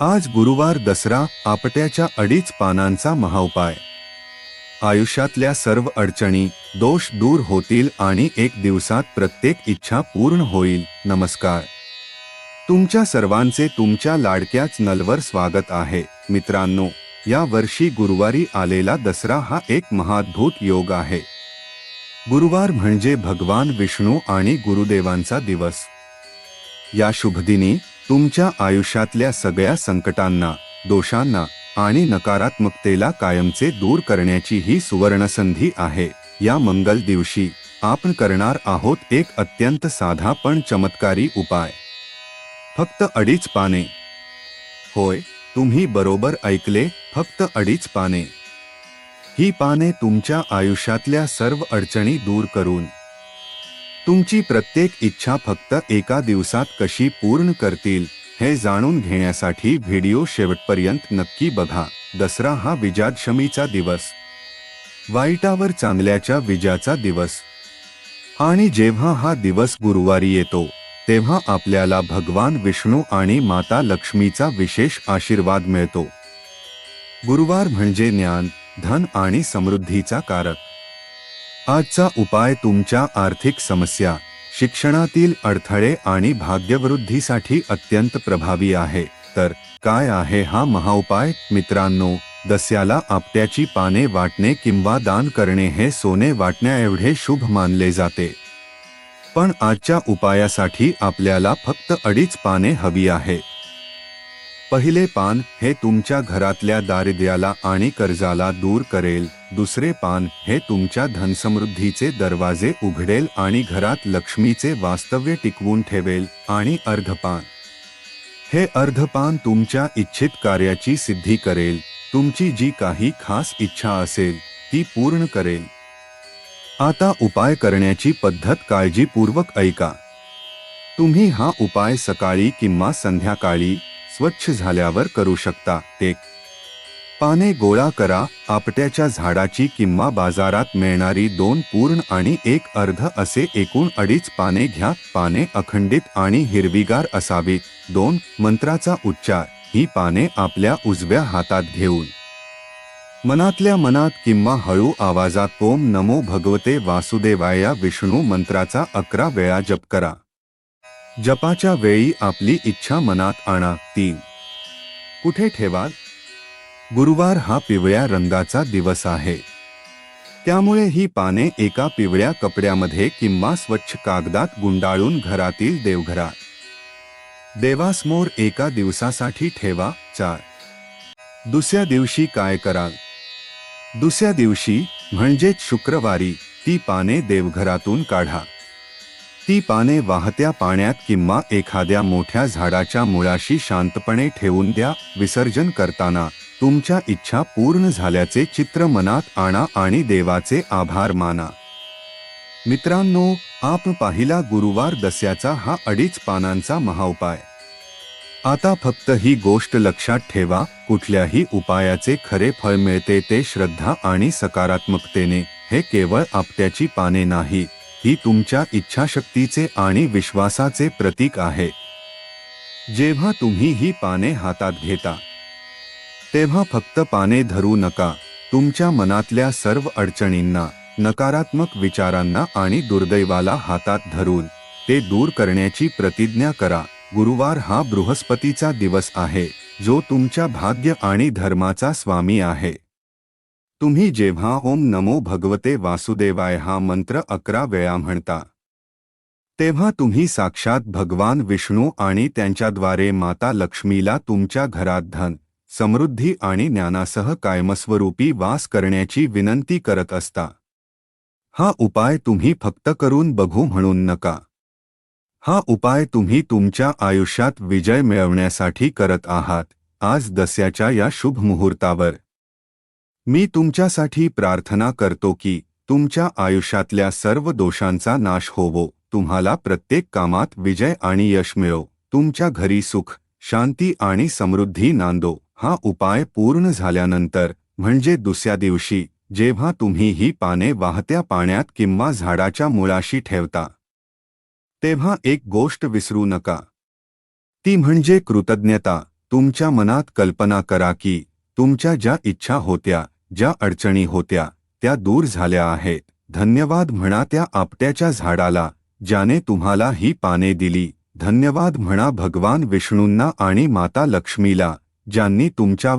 आज गुरुवार दसरा आपट्याच्या अडीच पानांचा महाउपाय. आयुष्यातल्या सर्व अडचणी दोष दूर होतील आणि एक दिवसात प्रत्येक इच्छा पूर्ण होईल. नमस्कार. तुमच्या सर्वांचे तुमच्या लाडक्याच नलवर स्वागत आहे. मित्रांनो या वर्षी गुरुवारी आलेला दसरा हा एक महाद्भूत योग आहे. गुरुवार म्हणजे भगवान विष्णू आणि गुरुदेवांचा दिवस. या शुभदिनी तुमच्या आयुष्यातल्या सगळ्या संकटांना दोषांना आणि नकारात्मकतेला कायमचे दूर करण्याची ही सुवर्णसंधी आहे. या मंगल दिवशी आपण करणार आहोत एक अत्यंत साधा पण चमत्कारी उपाय. फक्त अडीच पाने. होय तुम्ही बरोबर ऐकले फक्त अडीच पाने. ही पाने तुमच्या आयुष्यातल्या सर्व अडचणी दूर करून तुमची प्रत्येक इच्छा फक्त एका दिवसात कशी पूर्ण करतील हे जाणून घेण्यासाठी व्हिडिओ शेवटपर्यंत नक्की बघा. दसरा हा विजयादशमीचा दिवस. वाईटावर चांगल्याच्या विजयाचा दिवस. आणि जेव्हा हा दिवस गुरुवारी येतो तेव्हा आपल्याला भगवान विष्णू आणि माता लक्ष्मीचा विशेष आशीर्वाद मिळतो. गुरुवार म्हणजे ज्ञान धन आणि समृद्धीचा कारक. आजचा उपाय तुमच्या आर्थिक समस्या शिक्षणातील अडथळे आणि भाग्यवृद्धीसाठी अत्यंत प्रभावी आहे. तर काय आहे हा महाउपाय मित्रांनो दस्याला आपट्याची पाने वाटणे किंवा दान करणे हे सोने वाटण्याएवढे शुभ मानले जाते. पण आजच्या उपायासाठी आपल्याला फक्त अडीच पाने हवी आहे. पहिले पान हे तुमच्या घरातल्या दारिद्र्याला आणि कर्जाला दूर करेल दुसरे पान हे तुमच्या धनसमृद्धीचे दरवाजे उघडेल आणि घरात लक्ष्मीचे वास्तव्य टिकवून ठेवेल आणि अर्धपान. हे अर्धपान तुमच्या इच्छित कार्याची सिद्धी करेल तुमची जी काही खास इच्छा असेल ती पूर्ण करेल. आता उपाय करण्याची पद्धत काळजीपूर्वक ऐका. तुम्ही हा उपाय सकाळी किंवा संध्याकाळी स्वच्छ झाल्यावर करू शकता एक. पाने गोळा करा आपट्याच्या झाडाची किंवा बाजारात मिळणारी दोन पूर्ण आणि एक अर्ध असे एकूण अडीच पाने घ्या पाने अखंडित आणि हिरवीगार असावीत दोन मंत्राचा उच्चार ही पाने आपल्या उजव्या हातात घेऊन. मनातल्या मनात किंवा हळू आवाजात ओम नमो भगवते वासुदेवाया या विष्णू मंत्राचा अकरा वेळा जप करा. जपाच्या वेळी आपली इच्छा मनात आणा तीन कुठे ठेवाल? गुरुवार हा पिवळ्या रंगाचा दिवस आहे. त्यामुळे ही पाने एका पिवळ्या कपड्यामध्ये किंवा स्वच्छ कागदात गुंडाळून घरातील देवघरात. देवासमोर एका दिवसासाठी ठेवा चार दुसऱ्या दिवशी काय कराल? दुसऱ्या दिवशी म्हणजेच शुक्रवारी ती पाने देवघरातून काढा. ती पाने वाहत्या पाण्यात किंवा एखाद्या मोठ्या झाडाच्या मुळाशी शांतपणे ठेवून द्या विसर्जन करताना. तुमच्या इच्छा पूर्ण झाल्याचे चित्र मनात आणा आणि देवाचे आभार माना. मित्रांनो आप पाहिला गुरुवार दस्याचा हा अडीच पानांचा महाउपाय. आता फक्त ही गोष्ट लक्षात ठेवा कुठल्याही उपायाचे खरे फळ मिळते ते श्रद्धा आणि सकारात्मकतेने हे केवळ आपत्याची पाने नाही. ही तुमच्या इच्छाशक्तीचे आणि विश्वासाचे प्रतीक आहे. जेव्हा तुम्ही ही पाने हातात घेता तेव्हा फक्त पाने धरू नका. तुमच्या मनातल्या सर्व अडचणींना नकारात्मक विचारांना आणि दुर्दैवाला हातात धरून ते दूर करण्याची प्रतिज्ञा करा. गुरुवार हा बृहस्पतीचा दिवस आहे जो तुमच्या भाग्य आणि धर्माचा स्वामी आहे. तुम्ही जेव्हा ओम नमो भगवते वासुदेवाय हा मंत्र अकरा वेळा म्हणता तेव्हा तुम्ही साक्षात भगवान विष्णू आणि त्यांच्याद्वारे माता लक्ष्मीला तुमच्या घरात धन समृद्धी आणि ज्ञानासह कायमस्वरूपी वास करण्याची विनंती करत असता. हा उपाय तुम्ही फक्त करून बघू म्हणून नका. हा उपाय तुम्ही तुमच्या आयुष्यात विजय मिळवण्यासाठी करत आहात. आज दस्याच्या या शुभ मुहूर्तावर मी तुमच्यासाठी प्रार्थना करतो की तुमच्या आयुष्यातल्या सर्व दोषांचा नाश होवो. तुम्हाला प्रत्येक कामात विजय आणि यश मिळो. तुमच्या घरी सुख शांती आणि समृद्धी नांदो. हा उपाय पूर्ण झाल्यानंतर म्हणजे दुसऱ्या दिवशी जेव्हा तुम्ही ही पाने वाहत्या पाण्यात किंवा झाडाच्या मुळाशी ठेवता तेव्हा एक गोष्ट विसरू नका. ती म्हणजे कृतज्ञता. तुमच्या मनात कल्पना करा की तुमच्या ज्या इच्छा होत्या ज्या अडचणी होत्या त्या दूर झाल्या आहेत धन्यवाद म्हणा त्या आपट्याच्या झाडाला ज्याने तुम्हाला ही पाने दिली. धन्यवाद म्हणा भगवान विष्णूंना आणि माता लक्ष्मीला ज्यांनी तुमच्या